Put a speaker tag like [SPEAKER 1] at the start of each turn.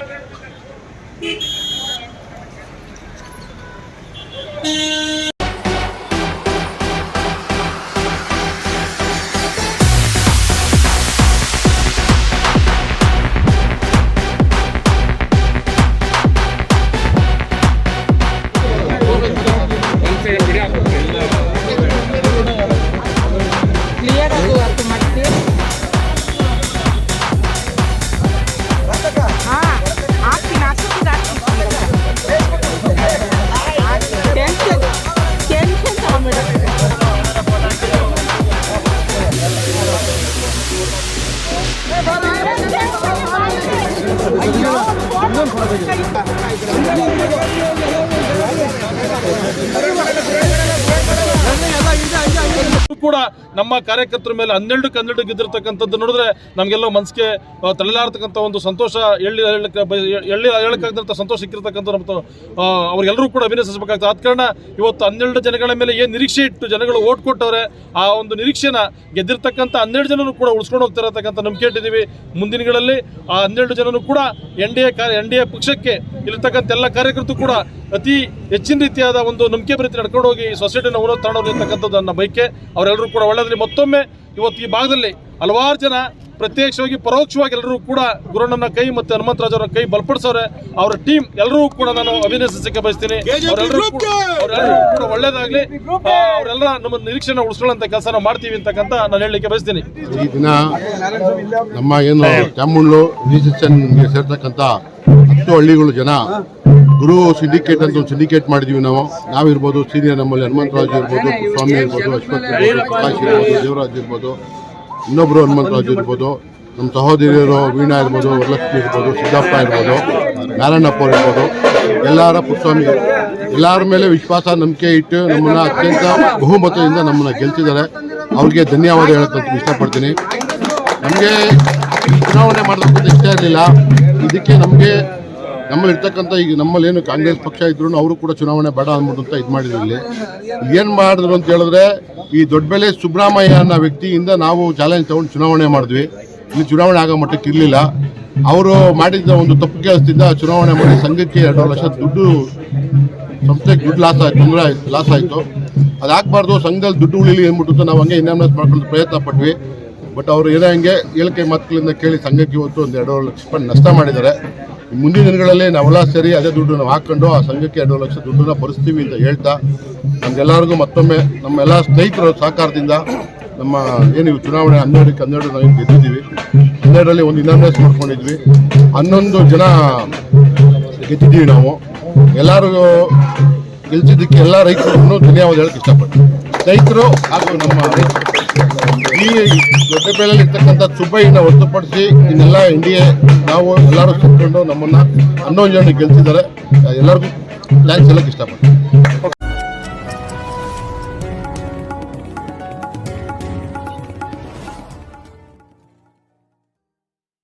[SPEAKER 1] Thank you. 何これ? ಕೂಡ ನಮ್ಮ ಕಾರ್ಯಕರ್ತರ ಮೇಲೆ ಹನ್ನೆರಡು ಹನ್ನೆರಡು ಗೆದ್ದಿರ್ತಕ್ಕಂಥದ್ದು ನೋಡಿದ್ರೆ ನಮಗೆಲ್ಲ ಮನಸ್ಸಿಗೆ ತಲೆಲಾರ್ತಕ್ಕಂಥ ಒಂದು ಸಂತೋಷ ಎಳ್ಳಿ ಹೇಳಕ್ಕೆ ಎಳ್ಳಿ ಹೇಳಕ್ಕಾಗದಂಥ ಸಂತೋಷ ಸಿಕ್ಕಿರ್ತಕ್ಕಂಥ ನಮ್ಮ ಅವರೆಲ್ಲರೂ ಕೂಡ ಅಭಿನಯಿಸಬೇಕಾಗ್ತದೆ ಆದ ಕಾರಣ ಇವತ್ತು ಹನ್ನೆರಡು ಜನಗಳ ಮೇಲೆ ಏನು ನಿರೀಕ್ಷೆ ಇಟ್ಟು ಜನಗಳು ಓಟ್ ಕೊಟ್ಟವ್ರೆ, ಆ ಒಂದು ನಿರೀಕ್ಷೆನ ಗೆದ್ದಿರ್ತಕ್ಕಂಥ ಹನ್ನೆರಡು ಜನರು ಕೂಡ ಉಳಿಸ್ಕೊಂಡು ಹೋಗ್ತಿರತಕ್ಕಂಥ ನಂಬಿಕೆ ಇಟ್ಟಿದ್ದೀವಿ ಮುಂದಿನಗಳಲ್ಲಿ ಆ ಹನ್ನೆರಡು ಜನರು ಕೂಡ N D A N D A ಪಕ್ಷಕ್ಕೆ ಇಲ್ಲಿರ್ತಕ್ಕಂಥ ಎಲ್ಲ ಕಾರ್ಯಕರ್ತರು ಕೂಡ ಅತಿ ಹೆಚ್ಚಿನ ರೀತಿಯಾದ ಒಂದು ನಂಬಿಕೆ ಪ್ರೀತಿ ನಡ್ಕೊಂಡು ಹೋಗಿ ಸೊಸೈಟಿನ ಉನ್ನತ ಇರ್ತಕ್ಕಂಥದ್ದು ನನ್ನ ಬೈಕೆ ಅವರೆಲ್ಲರೂ ಕೂಡ ಒಳ್ಳೆಯದಲ್ಲಿ ಮತ್ತೊಮ್ಮೆ ಇವತ್ತು ಈ ಭಾಗದಲ್ಲಿ ಹಲವಾರು ಜನ ಪ್ರತ್ಯಕ್ಷವಾಗಿ ಪರೋಕ್ಷವಾಗಿ ಎಲ್ಲರೂ ಕೂಡ ಗುರುಣ್ಣನ ಕೈ ಮತ್ತು ಹನುಮಂತರಾಜ್ ಅವರ ಕೈ ಬಲಪಡಿಸೋರೆ. ಅವರ ಟೀಮ್ ಎಲ್ಲರೂ ಕೂಡ ನಾನು ಅಭಿನಂದಿಸಕ್ಕೆ ಬಯಸ್ತೀನಿ. ಅವರೆಲ್ಲರೂ ಕೂಡ ಅವರೆಲ್ಲರೂ ಕೂಡ ಒಳ್ಳೇದಾಗ್ಲಿ. ಅವರೆಲ್ಲ ನಮ್ಮ ನಿರೀಕ್ಷೆನ ಉಳಿಸ್ಕೊಳ್ಳೋಂಥ ಕೆಲಸನ ಮಾಡ್ತೀವಿ ಅಂತಕ್ಕಂಥ ನಾನು ಹೇಳಲಿಕ್ಕೆ ಬಯಸ್ತೀನಿ.
[SPEAKER 2] ಈ ದಿನ ನಮ್ಮ ಏನು ಚಾಮುಂಡ್ಲು ಗೆ ಸೇರ್ತಕ್ಕಂಥ ಹತ್ತು ಹಳ್ಳಿಗಳು ಜನ ಗುರು ಸಿಂಡಿಕೇಟ್ ಅಂತ ಒಂದು ಸಿಂಡಿಕೇಟ್ ಮಾಡಿದ್ವಿ ನಾವು. ನಾವಿರ್ಬೋದು, ಸೀನಿಯರ್ ನಮ್ಮಲ್ಲಿ ಹನುಮಂತರಾಜ್ ಇರ್ಬೋದು, ಸ್ವಾಮಿ ಇರ್ಬೋದು, ಅಶ್ವಥ್ ಇರ್ಬೋದು ದೇವರಾಜ್ ಇರ್ಬೋದು ಇನ್ನೊಬ್ಬರು ಹನುಮಂತರಾಜ್ ಇರ್ಬೋದು, ನಮ್ಮ ಸಹೋದರಿಯರು ವೀಣಾ ಇರ್ಬೋದು, ವರಲಕ್ಷ್ಮಿ ಇರ್ಬೋದು ಸಿದ್ದಪ್ಪ ಇರ್ಬೋದು ನಾರಾಯಣಪ್ಪ ಇರ್ಬೋದು, ಎಲ್ಲರ ಪುಟ್ಸ್ವಾಮಿ, ಎಲ್ಲರ ಮೇಲೆ ವಿಶ್ವಾಸ, ನಂಬಿಕೆ ಇಟ್ಟು ನಮ್ಮನ್ನ ಅತ್ಯಂತ ಬಹುಮತದಿಂದ ನಮ್ಮನ್ನ ಗೆಲ್ತಿದ್ದಾರೆ ಅವ್ರಿಗೆ ಧನ್ಯವಾದ ಹೇಳಕ್ಕೆ ಇಷ್ಟಪಡ್ತೀನಿ. ನಮಗೆ ಚುನಾವಣೆ ಮಾಡೋದಕ್ಕಂತ ಇಷ್ಟ ಇರಲಿಲ್ಲ. ಇದಕ್ಕೆ ನಮಗೆ ನಮ್ಮಲ್ಲಿ ಇರ್ತಕ್ಕಂಥ ಈಗ ನಮ್ಮಲ್ಲಿ ಏನು ಕಾಂಗ್ರೆಸ್ ಪಕ್ಷ ಇದ್ರು ಅವರು ಕೂಡ ಚುನಾವಣೆ ಬೇಡ ಅಂದ್ಬಿಟ್ಟು ಅಂತ ಇದು ಮಾಡಿದ್ರು ಇಲ್ಲಿ. ಏನು ಮಾಡಿದ್ರು ಅಂತ ಹೇಳಿದ್ರೆ ಈ ದೊಡ್ಡಬೆಲೆ ಸುಬ್ರಹ್ಮಯ್ಯ ಅನ್ನೋ ವ್ಯಕ್ತಿಯಿಂದ ನಾವು ಚಾಲೆಂಜ್ ತಗೊಂಡು ಚುನಾವಣೆ ಮಾಡಿದ್ವಿ. ಇಲ್ಲಿ ಚುನಾವಣೆ ಆಗೋ ಮಟ್ಟಕ್ಕೆ ಇರಲಿಲ್ಲ. ಅವರು ಮಾಡಿದ್ದ ಒಂದು ತಪ್ಪು ಕೆಲಸದಿಂದ ಚುನಾವಣೆ ಮಾಡಿ ಸಂಘಕ್ಕೆ ಎರಡು ಲಕ್ಷ ದುಡ್ಡು ಸಂಸ್ಥೆಗೆ ದುಡ್ಡು ಲಾಸ್ ಆಯ್ತು, ತೊಂದರೆ ಆಯ್ತು, ಲಾಸ್ ಆಯಿತು. ಅದಾಗಬಾರ್ದು, ಸಂಘದಲ್ಲಿ ದುಡ್ಡು ಉಳಿಲಿ ಅಂದ್ಬಿಟ್ಟು ನಾವು ಹಂಗೆ ಇನ್ಯಾಮ್ನೆಸ್ ಮಾಡ್ಕೊಂಡು ಪ್ರಯತ್ನ ಪಟ್ವಿ. ಬಟ್ ಅವರು ಏನೋ ಹಂಗೆ ಹೇಳಿಕೆ ಮಾತುಗಳಿಂದ ಕೇಳಿ ಸಂಘಕ್ಕೆ ಇವತ್ತು ಒಂದು ಎರಡೂವರೆ ಲಕ್ಷ ರೂಪಾಯಿ ನಷ್ಟ ಮಾಡಿದ್ದಾರೆ. ಮುಂದಿನ ದಿನಗಳಲ್ಲಿ ನಾವೆಲ್ಲ ಸೇರಿ ಅದೇ ದುಡ್ಡನ್ನು ಹಾಕ್ಕೊಂಡು ಆ ಸಂಘಕ್ಕೆ ಎರಡು ಲಕ್ಷ ದುಡ್ಡನ್ನು ಭರಿಸ್ತೀವಿ ಅಂತ ಹೇಳ್ತಾ ನಮ್ಗೆಲ್ಲರಿಗೂ ಮತ್ತೊಮ್ಮೆ ನಮ್ಮೆಲ್ಲ ಸ್ನೇಹಿತರ ಸಹಕಾರದಿಂದ ನಮ್ಮ ಏನು ಚುನಾವಣೆ ಹನ್ನೆರಡಕ್ಕೆ ಹನ್ನೆರಡು ನಾವು ಗೆದ್ದಿದ್ದೀವಿ. ಹನ್ನೆರಡರಲ್ಲಿ ಒಂದು ಇನ್ನೊಂದೇ ಮಾಡ್ಕೊಂಡಿದ್ವಿ ಹನ್ನೊಂದು ಜನ ಗೆದ್ದಿದ್ದೀವಿ ನಾವು. ಎಲ್ಲರೂ ಗೆಲ್ಸಿದ್ದಕ್ಕೆ ಎಲ್ಲ ರೈತರನ್ನು ಧನ್ಯವಾದ ಹೇಳಕ್ಕೆ ಇಷ್ಟಪಡ್ತೀವಿ ರೈತರು ಹಾಗೂ ನಮ್ಮ ರೈತರು. ಈ ದೊಡ್ಡ ಬೆಳೆಯಲ್ಲಿ ಇರ್ತಕ್ಕಂಥ ಸುಬ್ಬಯ್ಯನ ಹೊರತುಪಡಿಸಿ ಇನ್ನೆಲ್ಲ ಎನ್ ಡಿ ಎ, ನಾವು ಎಲ್ಲರೂ ಸೇರಿಕೊಂಡು ನಮ್ಮನ್ನ ಹನ್ನೊಂದು ಜನ ಗೆಲ್ತಿದ್ದಾರೆ ಎಲ್ಲರಿಗೂ ಥ್ಯಾಂಕ್ಸ್ ಹೇಳಕ್ಕೆ ಇಷ್ಟಪಡ್ತೀನಿ.